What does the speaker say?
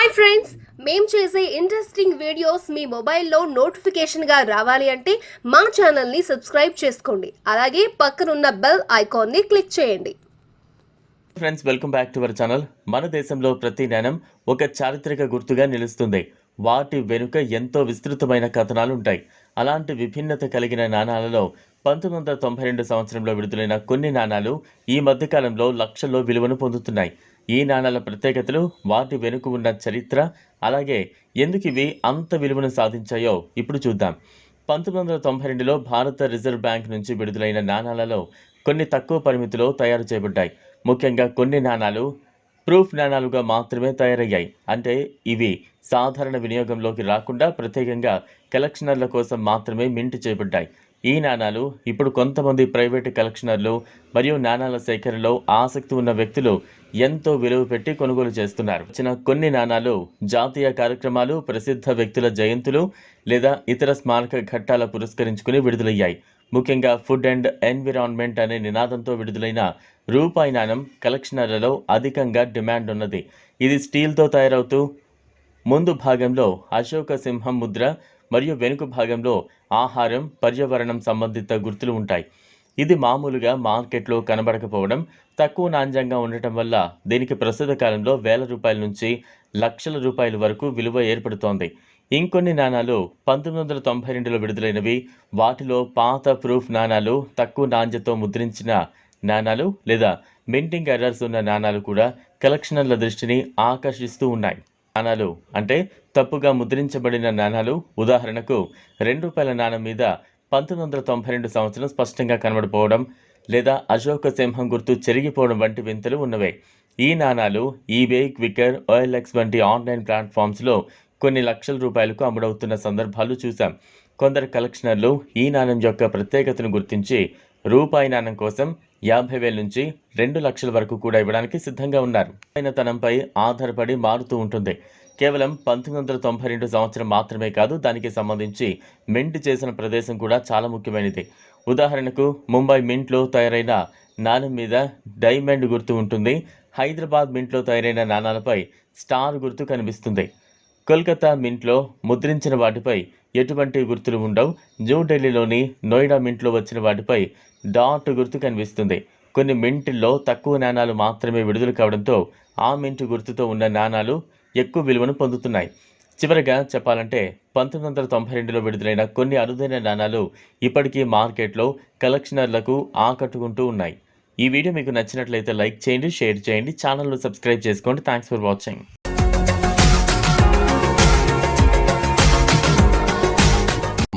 Hi friends మేము చేసే interesting videos మీ మొబైల్లో నోటిఫికేషన్గా రావాలి అంటే మా ఛానల్ని సబ్స్క్రైబ్ చేసుకోండి. అలాగే పక్కనున్న బెల్ ఐకాన్ని క్లిక్ చేయండి. Friends welcome back to our channel మన దేశంలో ప్రతి నాణం ఒక చారిత్రక గుర్తుగా నిలుస్తుంది. వాటి వెనుక ఎంతో విస్తృతమైన కథనాలు ఉంటాయి అలాంటి విభిన్నత కలిగిన నాణాలలో పంతొమ్మిది వందల తొంభై రెండు సంవత్సరంలో విడుదలైన కొన్ని నాణాలు ఈ మధ్యకాలంలో లక్షల్లో విలువను పొందుతున్నాయి. ఈ నాణాల ప్రత్యేకతలు వాటి వెనుక ఉన్న చరిత్ర అలాగే ఎందుకు ఇవి అంత విలువను సాధించాయో ఇప్పుడు చూద్దాం. పంతొమ్మిది వందల తొంభై రెండులో భారత రిజర్వ్ బ్యాంక్ నుంచి విడుదలైన నాణాలలో కొన్ని తక్కువ పరిమితిలో తయారు చేయబడ్డాయి. ముఖ్యంగా కొన్ని నాణాలు ప్రూఫ్ నాణాలుగా మాత్రమే తయారయ్యాయి. అంటే ఇవి సాధారణ వినియోగంలోకి రాకుండా ప్రత్యేకంగా కలెక్షనర్ల కోసం మాత్రమే మింట్ చేయబడ్డాయి. ఈ నాణాలు ఇప్పుడు కొంతమంది ప్రైవేటు కలెక్షనర్లు మరియు నాణాల సేకరణలో ఆసక్తి ఉన్న వ్యక్తులు ఎంతో విలువ పెట్టి కొనుగోలు చేస్తున్నారు. వచ్చిన కొన్ని నాణాలు జాతీయ కార్యక్రమాలు ప్రసిద్ధ వ్యక్తుల జయంతులు లేదా ఇతర స్మారక ఘట్టాల పురస్కరించుకుని విడుదలయ్యాయి. ముఖ్యంగా ఫుడ్ అండ్ ఎన్విరాన్మెంట్ అనే నినాదంతో విడుదలైన రూపాయి నాణం కలెక్షనర్లలో అధికంగా డిమాండ్ ఉన్నది. ఇది స్టీల్తో తయారవుతూ ముందు భాగంలో అశోక సింహం ముద్ర మరియు వెనుక భాగంలో ఆహారం పర్యావరణం సంబంధిత గుర్తులు ఉంటాయి. ఇది మామూలుగా మార్కెట్లో కనబడకపోవడం తక్కువ నాణ్యంగా ఉండటం వల్ల దీనికి ప్రస్తుత కాలంలో వేల రూపాయల నుంచి లక్షల రూపాయల వరకు విలువ ఏర్పడుతోంది. ఇంకొన్ని నాణాలు పంతొమ్మిది వందల తొంభై రెండులో విడుదలైనవి. వాటిలో పాత ప్రూఫ్ నాణాలు తక్కువ నాణ్యతో ముద్రించిన నాణాలు లేదా మింటింగ్ ఎర్రర్స్ ఉన్న నాణాలు కూడా కలెక్షనర్ల దృష్టిని ఆకర్షిస్తూ ఉన్నాయి. నాణాలు. అంటే తప్పుగా ముద్రించబడిన నాణాలు. ఉదాహరణకు రెండు రూపాయల నాణం మీద పంతొమ్మిది వందల తొంభై రెండు సంవత్సరం స్పష్టంగా కనబడిపోవడం లేదా అశోక సింహం గుర్తు చెరిగిపోవడం వంటి వింతలు ఉన్నవే. ఈ నాణాలు ఈబే క్వికర్ ఓఎల్ఎక్స్ వంటి ఆన్లైన్ ప్లాట్ఫామ్స్లో కొన్ని లక్షల రూపాయలకు అమ్ముడవుతున్న సందర్భాలు చూశాం. కొందరు కలెక్షనర్లు ఈ నాణం యొక్క ప్రత్యేకతను గుర్తించి రూపాయి నాణం కోసం యాభై వేల నుంచి రెండు లక్షల వరకు కూడా ఇవ్వడానికి సిద్ధంగా ఉన్నారు. తనంపై ఆధారపడి మారుతూ ఉంటుంది. కేవలం పంతొమ్మిది వందల తొంభై రెండు సంవత్సరం మాత్రమే కాదు దానికి సంబంధించి మింట్ చేసిన ప్రదేశం కూడా చాలా ముఖ్యమైనది. ఉదాహరణకు ముంబై మింట్లో తయారైన నాణం మీద డైమండ్ గుర్తు ఉంటుంది. హైదరాబాద్ మింట్లో తయారైన నాణాలపై స్టార్ గుర్తు కనిపిస్తుంది. కోల్కతా మింట్లో ముద్రించిన వాటిపై ఎటువంటి గుర్తులు ఉండవు. న్యూఢిల్లీలోని నోయిడా మింట్లో వచ్చిన వాటిపై డాట్ గుర్తు కనిపిస్తుంది. కొన్ని మింట్లో తక్కువ నాణాలు మాత్రమే విడుదల కావడంతో ఆ మింటు గుర్తుతో ఉన్న నాణాలు ఎక్కువ విలువను పొందుతున్నాయి. చివరగా చెప్పాలంటే పంతొమ్మిది వందల తొంభై రెండులో విడుదలైన కొన్ని అరుదైన నాణాలు ఇప్పటికీ మార్కెట్లో కలెక్షనర్లకు ఆకట్టుకుంటూ ఉన్నాయి. ఈ వీడియో మీకు నచ్చినట్లయితే లైక్ చేయండి షేర్ చేయండి ఛానల్ను సబ్స్క్రైబ్ చేసుకోండి. Thanks for watching.